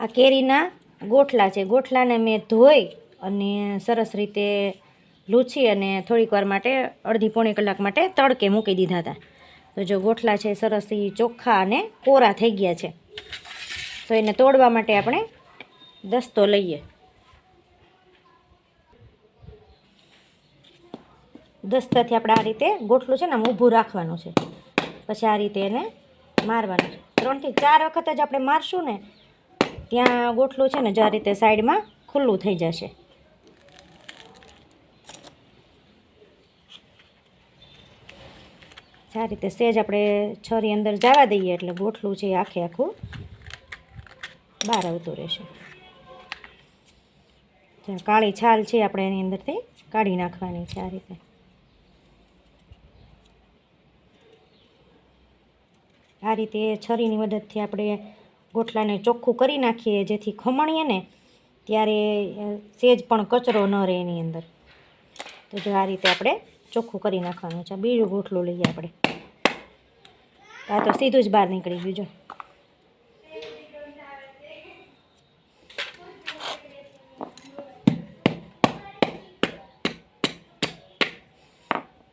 આ કેરીના ગોઠલા છે. ગોઠલાને મેં ધોઈ અને સરસ રીતે લૂછી અને થોડીક વાર માટે અડધી પોણી કલાક માટે તડકે મૂકી દીધા હતા. તો જો ગોઠલા છે સરસ એ ચોખ્ખા અને કોરા થઈ ગયા છે. તો એને તોડવા માટે આપણે દસ્તો લઈએ. દસ્તાથી આપણે આ રીતે ગોઠલું છે ને આમ ઊભું રાખવાનું છે. પછી આ રીતે એને મારવાનું છે. ત્રણથી ચાર વખત જ આપણે મારશું ને ત્યાં ગોઠલું છે ને, જે આ રીતે સાઈડમાં ખુલ્લું થઈ જશે. આ રીતે સેજ આપણે છરી અંદર જવા દઈએ એટલે ગોઠલું છે આખે આખું બહાર આવતું રહેશે. કાળી છાલ છે આપણે એની અંદરથી કાઢી નાખવાની છે આ રીતે. આ રીતે છરીની મદદથી આપણે ગોટલાને ચોખ્ખું કરી નાખીએ, જેથી ખમણીએ ને ત્યારે સેજ પણ કચરો ન રહે એની અંદર. તો જો આ રીતે આપણે ચોખ્ખું કરી નાખવાનું છે. બીજું ગોઠલું લઈએ આપણે. આ તો સીધું જ બહાર નીકળી ગયું, જો.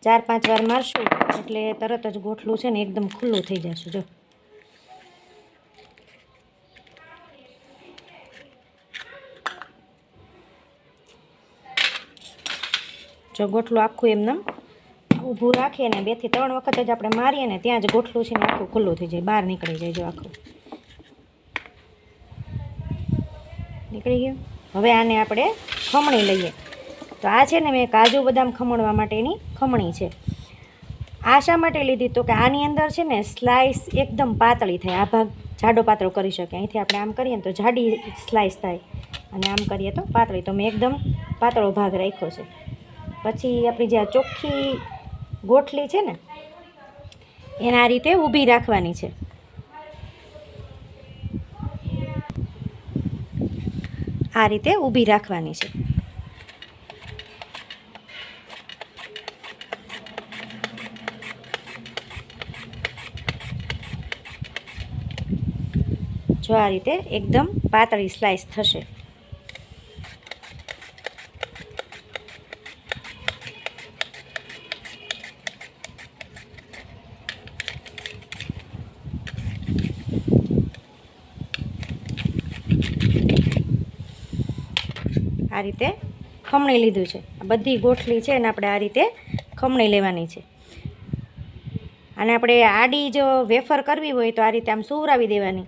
ચાર પાંચ વાર મારશું, એટલે તરત જ ગોઠલું છે ને એકદમ ખુલ્લું થઈ જશે, જો. જો ગોઠલું આખું એમનેમ ઊભું રાખીએ ને બેથી ત્રણ વખત જ આપણે મારીએ ને ત્યાં જ ગોઠલું છે ને આખું ખુલ્લું થઈ જાય, બહાર નીકળી જાય જો આખું. નીકળી ગયું? હવે આને આપણે ખમણી લઈએ. તો આ છે ને મેં કાજુ બદામ ખમણવા માટેની ખમણી છે. આ શા માટે લીધી? તો કે આની અંદર છે ને સ્લાઇસ એકદમ પાતળી થાય. આ ભાગ જાડો પાતળો કરી શકે અહીંથી આપણે આમ કરીએ ને તો જાડી સ્લાઇસ થાય. અને આમ કરીએ તો પાતળી. તો મેં એકદમ પાતળો ભાગ રાખ્યો છે. પછી આપણી જે ચોખ્ખી ગોઠલી છે ને, એને આ રીતે ઊભી રાખવાની છે. આ રીતે ઊભી રાખવાની છે. જો આ રીતે એકદમ પાતળી સ્લાઇસ થશે. આ રીતે ખમણી લીધું છે. બધી ગોઠલી છે એને આપણે આ રીતે ખમણી લેવાની છે. અને આપણે આડી જો વેફર કરવી હોય તો આ રીતે આમ સુવરાવી દેવાની.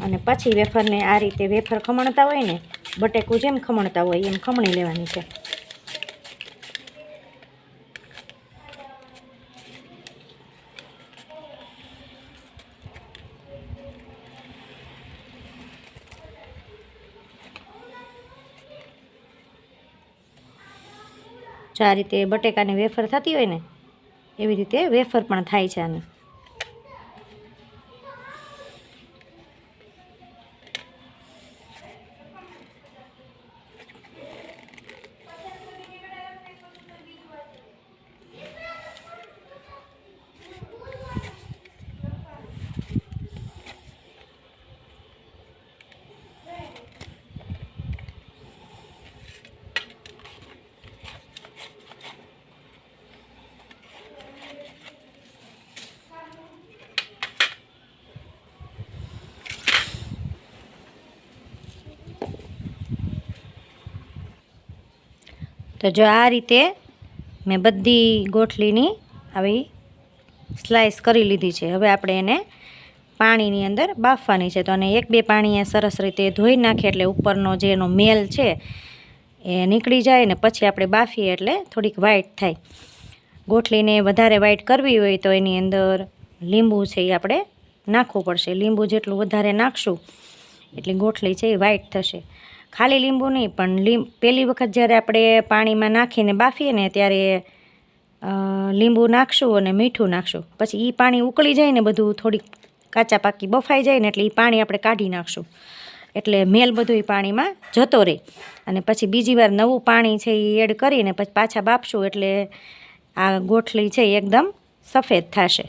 અને પછી વેફરને આ રીતે વેફર ખમણતા હોય ને, બટેકું જેમ ખમણતા હોય એમ ખમણી લેવાની છે. જો આ રીતે બટેકાની વેફર થતી હોય ને, એવી રીતે વેફર પણ થાય છે આની. તો જો આ રીતે મેં બધી ગોઠલીની આવી સ્લાઇસ કરી લીધી છે. હવે આપણે એને પાણીની અંદર બાફવાની છે. તો અને એક બે પાણીએ સરસ રીતે ધોઈ નાખીએ એટલે ઉપરનો જે એનો મેલ છે એ નીકળી જાય ને પછી આપણે બાફીએ એટલે થોડીક વ્હાઈટ થાય. ગોઠલીને વધારે વ્હાઈટ કરવી હોય તો એની અંદર લીંબુ છે એ આપણે નાખવું પડશે. લીંબુ જેટલું વધારે નાખશું એટલે ગોઠલી છે એ વ્હાઈટ થશે. ખાલી લીંબુ નહીં, પણ લીંબ પહેલી વખત જ્યારે આપણે પાણીમાં નાખીને બાફીએ ને ત્યારે લીંબુ નાખશું અને મીઠું નાખશું. પછી એ પાણી ઉકળી જાય ને બધું થોડીક કાચા પાકી બફાઈ જાય ને એટલે એ પાણી આપણે કાઢી નાખશું. એટલે મેલ બધું એ પાણીમાં જતો રહે. અને પછી બીજી વાર નવું પાણી છે એ એડ કરીને પછી પાછા બાફશું એટલે આ ગોઠલી છે એકદમ સફેદ થશે.